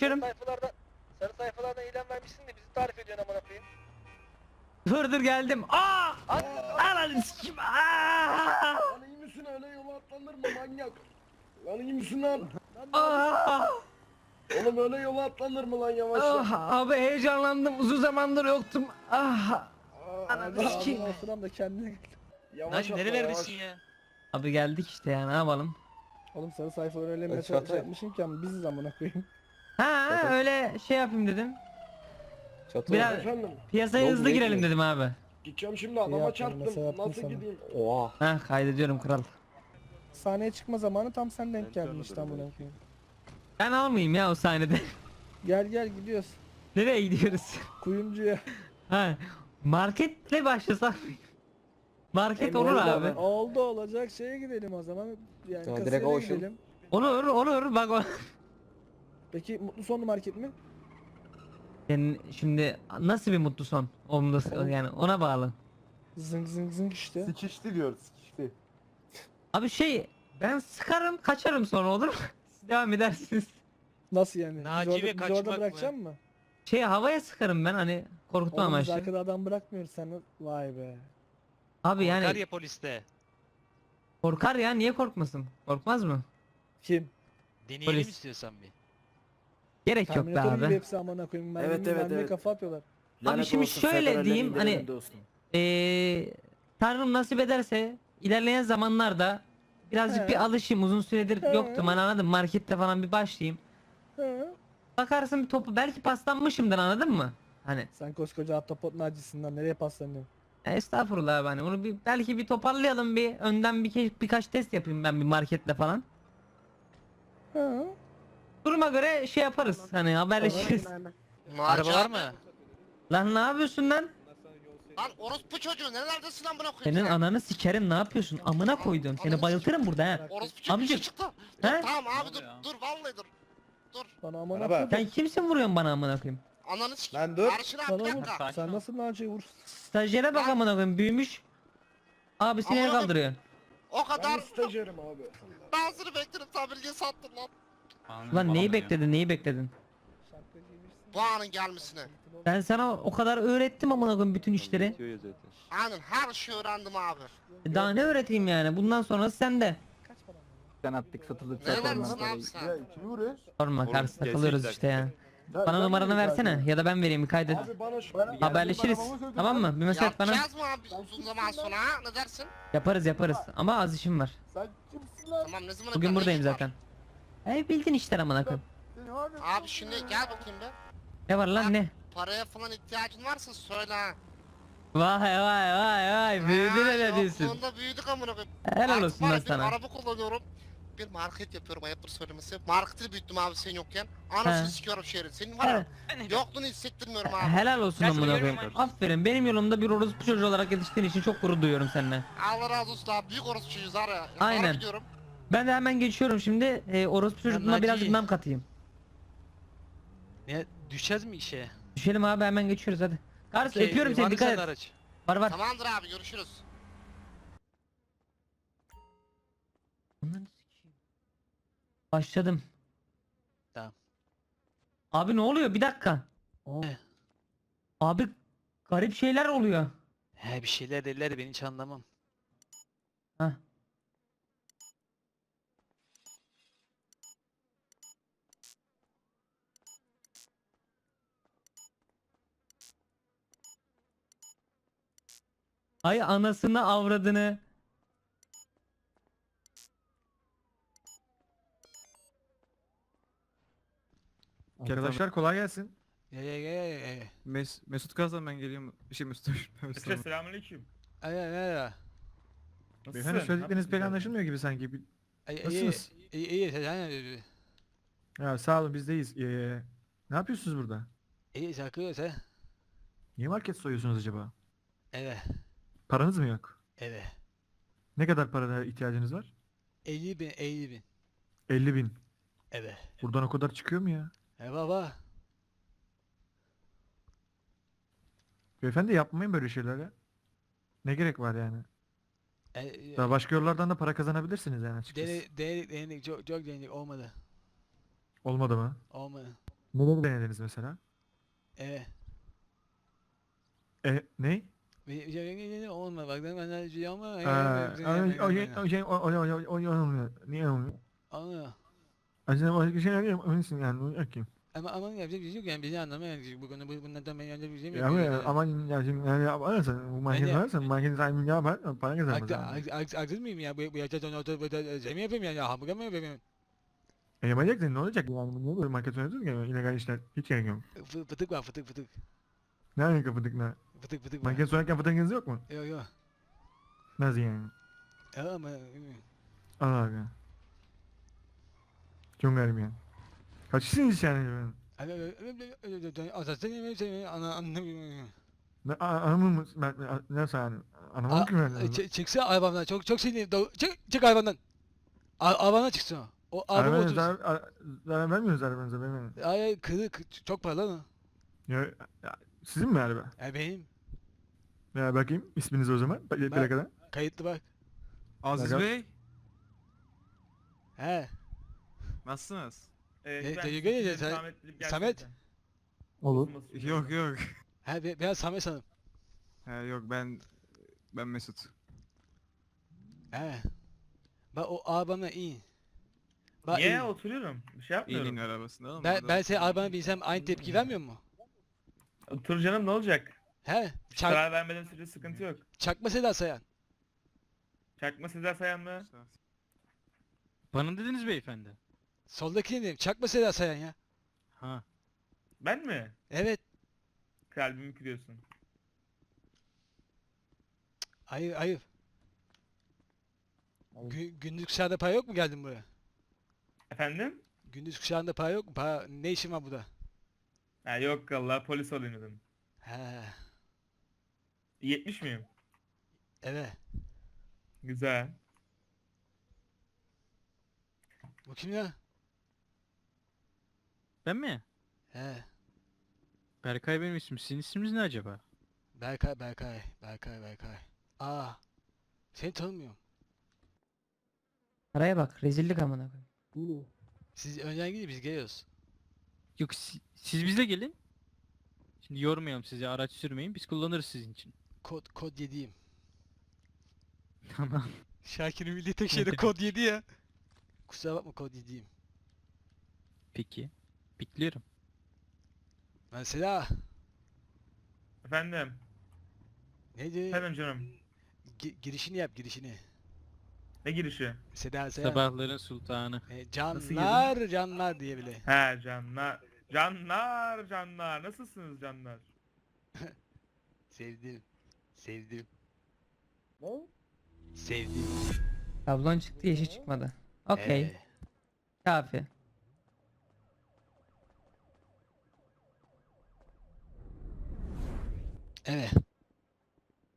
Görüşüyorum? Sarı sayfalarda, sarı sayfalarda ilan vermişsin de bizi tarif ediyorsun amına koyayım. Dur dur geldim. Aa! Ananı sikeyim. Aa! Lan iyi misin öyle yola atlanır mı manyak? Lan iyi misin lan? Aa! Oğlum öyle yola atlanır mı lan yavaş yavaş? Ah, abi heyecanlandım. Uzun zamandır yoktum. Ah! Aa, Ananı sikeyim. ağzına da kendine gel. Yavaş Naci atla, nerelerdesin yavaş. ya? Abi geldik işte ya ne yapalım? Oğlum sarı sayfaları öyle mesaj Çağatay. yapmışsın ki ama biziz amına koyayım. Ha öyle şey yapayım dedim. Çatı Biraz- Efendim Piyasaya Yok, hızlı ne girelim dedim abi. gideceğim şimdi adama yaptın, çarptım. mesaj yaptım Nasıl sana. gideyim? Oha. Ha kaydediyorum kral. Sahneye çıkma zamanı tam sen denk geldin işte amına koyayım. Ben almayayım ya o sahnede. Gel gel gidiyoruz. Nereye gidiyoruz? Kuyumcuya. Ha marketle başlasak? Market olur Emre abi. abi. Oldu olacak şeye gidelim o zaman. Yani Tamam, kasaya direkt Ocean. gidelim. Olur olur bak o. Peki mutlu sonlu market mi? Yani şimdi nasıl bir mutlu son? Onda yani ona bağlı. Zıng zıng zıng işte. Sikişti diyor sikişti. Abi şey ben sıkarım kaçarım sonra olur mu? Siz devam edersiniz. Nasıl yani? Naci biz ve orada, biz kaçmak orada mı? bırakacaksın mı? Şey havaya sıkarım ben hani korkutma Oğlum biz amaçlı. arkada adam bırakmıyoruz sen. Vay be. Abi yani Kar ya poliste. korkar ya niye korkmasın? Korkmaz mı? Kim? Deneyelim Polis. istiyorsan bir. Gerek yok be Terminator gibi abi. hepsi amına koyayım. Ben Evet, evet, mermiye evet. kafa atıyorlar. Abi şimdi şöyle diyeyim hani eee Tanrım nasip ederse ilerleyen zamanlarda birazcık He. bir alışayım uzun süredir He. yoktum hani anladın mı? markette falan bir başlayayım. Hı. Bakarsın bir topu belki paslanmışımdır anladın mı? Hani Sen koskoca Ahtapot Naci'sinden nereye paslanıyorsun? ya estağfurullah abi hani onu bir belki bir toparlayalım bir önden bir ke- birkaç test yapayım ben bir marketle falan. Hı. Duruma göre şey yaparız hani haberleşiriz. Araba var mı? Lan ne yapıyorsun lan? Lan orospu çocuğu nerelerdesin lan buna koyayım Senin sen? ananı sikerim ne yapıyorsun? Amına koydum. Seni bayıltırım burada ha. Orospu çocuğu Amcık. çıktı. He? Tamam abi dur dur vallahi dur. Dur Bana amına koyayım. Sen kimsin vuruyorsun bana amına koyayım? ananı sik. Lan dur. Karşına Bana bir dakika. Sen nasıl Naci'ye vur? Stajyere bak amına koyayım büyümüş. Abisini Amına el kaldırıyor. O Ben kadar stajyerim abi. ben seni bekledim sen bilgiyi sattın lan. Lan neyi bekledin neyi bekledin? Bu anın gelmesine. Ben sana o kadar öğrettim amına koyayım bütün işleri. Aynen her şeyi öğrendim abi. E Daha ne öğreteyim yani? Bundan sonrası sende. Sen attık satılık Neler zaten. misin abi sen? kimi vuruyoruz? Sorma takılıyoruz işte ya. Bana numaranı versene ya da ben vereyim bir kaydet. Abi bana şu... Haberleşiriz. Tamam mı? Bir mesaj bana. Yapacağız mı abi uzun zaman sonra ha? Ne dersin? Yaparız yaparız. Ama az işim var. Sen kimsin lan? Tamam ne zaman Bugün buradayım zaten. E bildin işler amına koyayım. Abi şimdi gel bakayım be. Ne var lan ne? Paraya falan ihtiyacın varsa söyle ha. Vay vay vay vay. Büyüdün hele diyorsun. Yokluğunda büyüdük amına koyayım. Helal Artık olsun var lan ya, bir sana. araba kullanıyorum. Bir market yapıyorum ayıptır söylemesi. Marketi büyüttüm abi sen yokken. Anasını He. sikiyorum şehrin. Senin var ya yokluğunu hissettirmiyorum abi. Helal olsun Kaç amına milyon koyayım. var? Aferin benim yolumda bir orospu çocuğu olarak yetiştiğin için çok gurur duyuyorum seninle. Allah razı olsun abi. Büyük orospucuyuz var ya. Aynen. Aynen. gidiyorum. Ben de hemen geçiyorum şimdi. E, orospu çocukluğuna Naci. birazcık nam katayım. Ne düşeceğiz mi işe? Düşelim abi hemen geçiyoruz hadi. Kars Okey, öpüyorum var seni mı dikkat et. araç? Var var. Tamamdır abi görüşürüz. Ananı sikeyim. Başladım. Tamam. Abi ne oluyor? Bir dakika. Ne? Abi garip şeyler oluyor. He bir şeyler dediler ben hiç anlamam. Heh. Ay anasını avradını. Arkadaşlar kolay gelsin. Ya ya ya ya. Mes Mesut Kazan ben geliyorum. Şey Mesut Mesut. Selamünaleyküm. Ay ya ya. Beyefendi söyledikleriniz pek anlaşılmıyor gibi sanki. Bir- Ay Nasılsınız? iyi iyi sen Ya sağ olun bizdeyiz. Ee, ne yapıyorsunuz burada? iyi sakıyoruz he. Niye market soyuyorsunuz acaba? Evet Paranız mı yok? evet. Ne kadar paraya ihtiyacınız var? 50 bin 50 bin. 50 bin. Evet. Buradan o kadar çıkıyor mu ya? He baba. Beyefendi yapmayın böyle şeyler ya. Ne gerek var yani? E, Daha başka yollardan da para kazanabilirsiniz yani açıkçası. Dene, denedik denedik çok çok denedik olmadı. Olmadı mı? Olmadı. Neleri denediniz mesela? Evet. E ne? Şey ama Ee, şey şey. Aslında başka şeyler yapabilirsin yani. bunu yapayım. Ama ama yapacak bir şey yok yani bizi anlamayan kişi bu konu bu bunlardan ben yapacak bir şey Ya ama yani? aman ya şimdi yani yaparsan bu market varsa market sahibi yapar para haklı, haksız mıyım ya? Bu, bu yaşta oturup burada şey mi yapayım yani? Hamburger mi yapayım? E yapacaksın ne olacak yani bu niye böyle market oynatıyorsun ki illegal işler hiç gerek yok. Fı- Fıtık var fıtık fıtık. Ne alaka fıtık ne? Fıtık var. Market soyarken fıtıkınız yok mu? Yok yok. Nasıl yani? Ya ama. Allah Allah. Çok garip yani. Kaç kişisiniz yani? Abi abi asasın yemeği seni ana anlamıyorum. Ne, a- anamın mı? Ben, ben, nasıl yani? Anamın ki ben. Ç- çıksa arabamdan çok çok sinirliyim. Do- Çık çık arabamdan. A- Arabadan çıksın o. O araba Arabanız otursun. zarar, vermiyoruz arabanıza. Ay ay kırı kı- çok paralı mı? Ya, ya, sizin mi araba? Ya benim. Ya bakayım isminiz o zaman. Plakada. plakada. Kayıtlı bak. Aziz Bakalım. Bey, He. nasılsınız? E, teşekkür ederim. Sen- Samet. Olur. Yok yok. He be- ben Samet sanırım. Ha, yok ben ben Mesut. He. Bak o arabamla iyi. Bak, Niye iyi. oturuyorum? Bir şey yapmıyorum. İyiliğin arabasında oğlum. Ben, orada ben senin arabana binsem aynı tepki vermiyor mu? Otur canım ne olacak? He. Çak, Karar vermeden sürece sıkıntı yok. çakma Seda Sayan. Çakma Sezer Sayan mı? Bana dediniz beyefendi. Soldaki ne diyeyim? Çakma Seda Sayan ya. Ha. Ben mi? Evet. Kalbimi kırıyorsun. Hayır hayır. Gü- gündüz kuşağında para yok mu geldin buraya? Efendim? Gündüz kuşağında para yok mu? Para, ne işin var burada? Ha yok Allah polis olayım dedim. He. 70 miyim? Evet. Güzel. Bu kim ya? Ben mi? He. Berkay benim ismim. Sizin isminiz ne acaba? Berkay, Berkay, Berkay, Berkay. Aa. Seni tanımıyorum. Araya bak rezillik amına koyayım. Siz önden gidin biz geliyoruz. Yok si- siz bize gelin. Şimdi yormayalım sizi araç sürmeyin biz kullanırız sizin için. Kod kod 7'yim. Tamam. Şakir'in bildiği tek şey de kod 7 ya. Kusura bakma kod 7'yim. Peki. Bekliyorum. Ben Seda. Efendim? Neydi? Efendim canım. Gi- girişini yap girişini. Ne girişi? Seda Sayan. Sabahların sultanı. E, canlar canlar diye bile. He canlar. Canlar canlar. Nasılsınız canlar? Sevdim. Sevdim. Ne? Sevdim. Tablon çıktı yeşil çıkmadı. Okey. Evet. Kafi. Evet.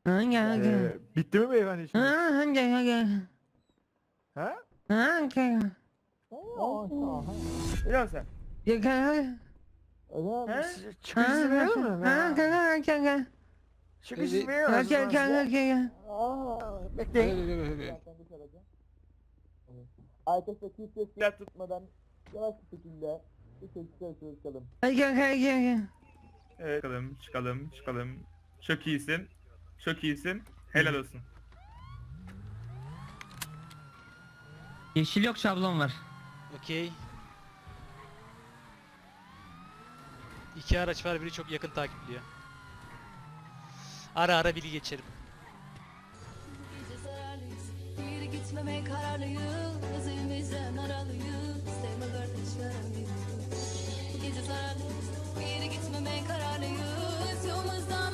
Hangi hangi? Ee, bitti mi beyefendi şimdi? Hangi hangi? Ha? Hangi? Biliyor musun sen? Öyle He? Çıkış izni verir mi? Hangi? Çıkış izni verir Hangi misin? hangi? Aa, Bekleyin. Arkadaşlar kimse silah tutmadan yavaş bir şekilde bir şekilde çıkalım. Hangi hangi? Evet. Çıkalım çıkalım çıkalım. Çok iyisin. Çok iyisin. Helal olsun. Yeşil yok şablon var. Okey. İki araç var biri çok yakın takipliyor. Ara ara biri geçerim. Gitmemeye kararlıyız Özümüzden aralıyız Sevme kardeş yaralıyız Gece zararlıyız Bir gitmemeye kararlıyız Yolumuzdan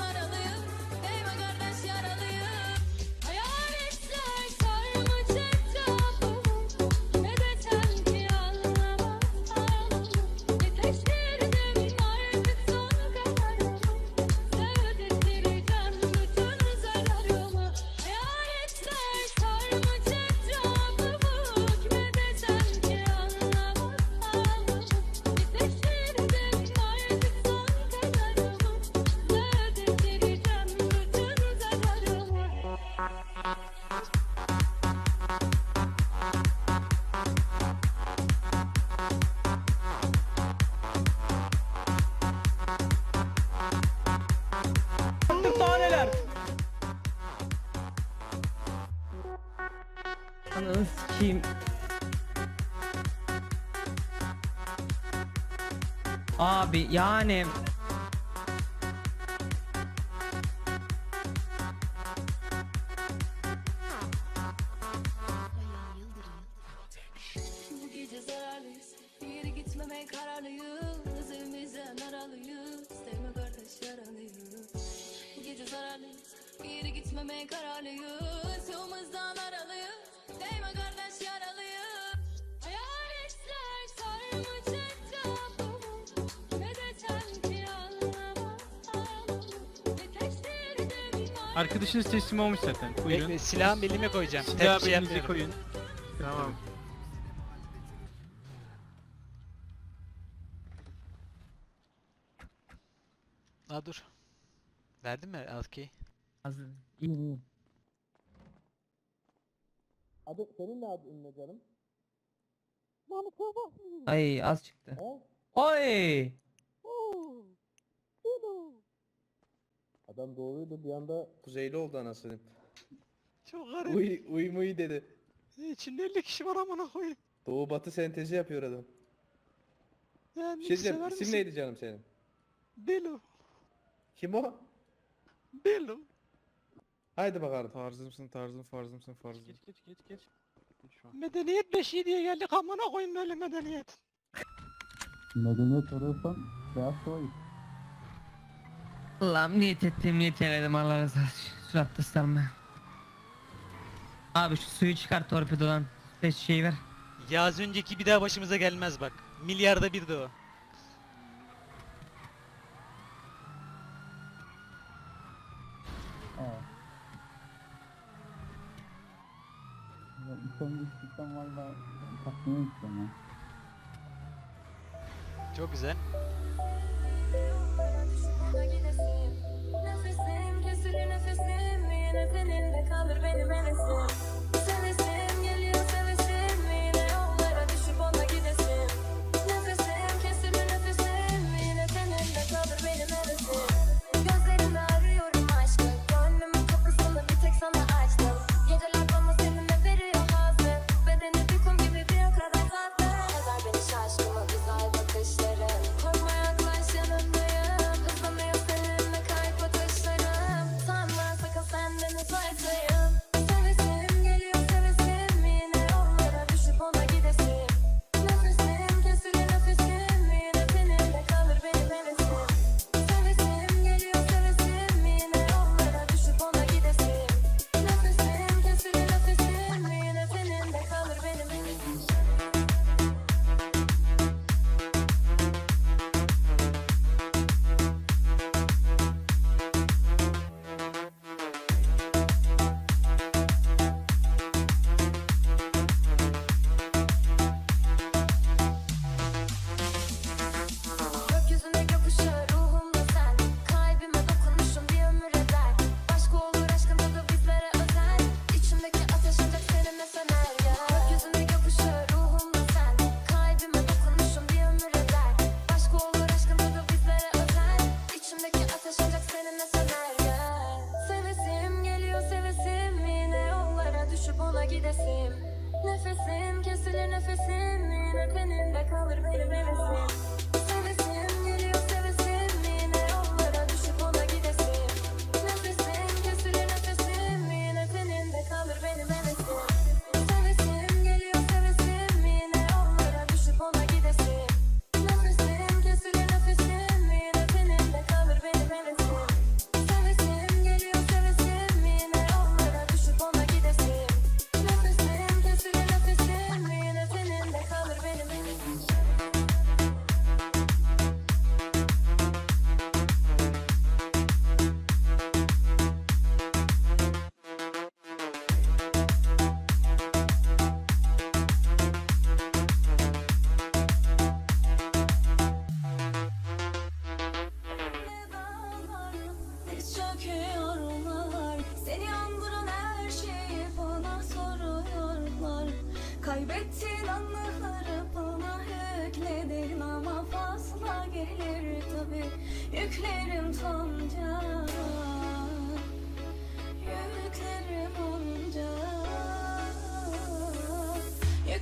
Ananı sikeyim. Abi yani Arkadaşınız teslim olmuş zaten. Buyurun. Bekle silahımı belime koyacağım. Silahı Tepki belinize yapmıyorum. koyun. Tamam. Aa dur. Verdin mi Alki? hazır. İyi iyi. Adı, senin de adın ne canım? Ay az çıktı. Oy! Adam doğruydu bir anda kuzeyli oldu anasını. Çok garip. Uy uy muy dedi. İçinde 50 kişi var amına koyayım. Doğu batı sentezi yapıyor adam. Yani şey diyeceğim isim neydi canım senin? Belo. Kim o? Belo. Haydi bakalım. Tarzımsın tarzım farzımsın farzım. Geç geç geç geç. Medeniyet 5 diye geldik amına koyayım böyle medeniyet. Medeniyet soruyorsan beyaz soy. Allah'ım niyet ettiğim niyet eyledim Allah razı olsun. Surat ıslanma. Abi şu suyu çıkar torpidodan. Beş şey ver. Ya az önceki bir daha başımıza gelmez bak. Milyarda bir de o. Evet. Ya takmaya istiyorum ya. Çok güzel. Nefesim Yine teninde kalır benim hevesim Sevesim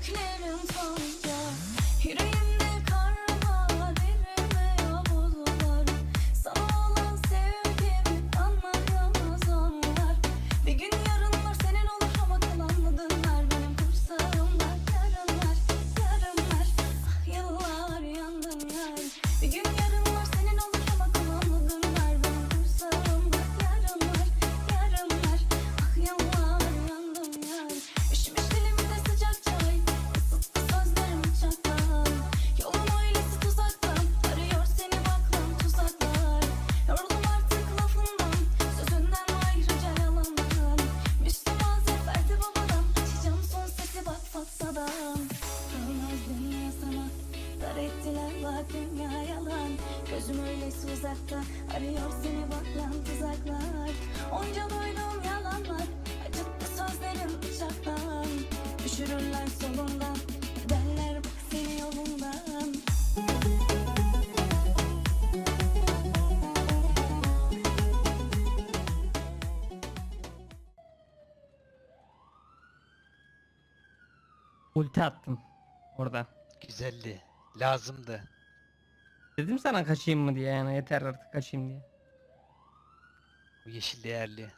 knellen von Ulti attın orada. Güzeldi. Lazımdı. Dedim sana kaçayım mı diye yani yeter artık kaçayım diye. Bu yeşil değerli.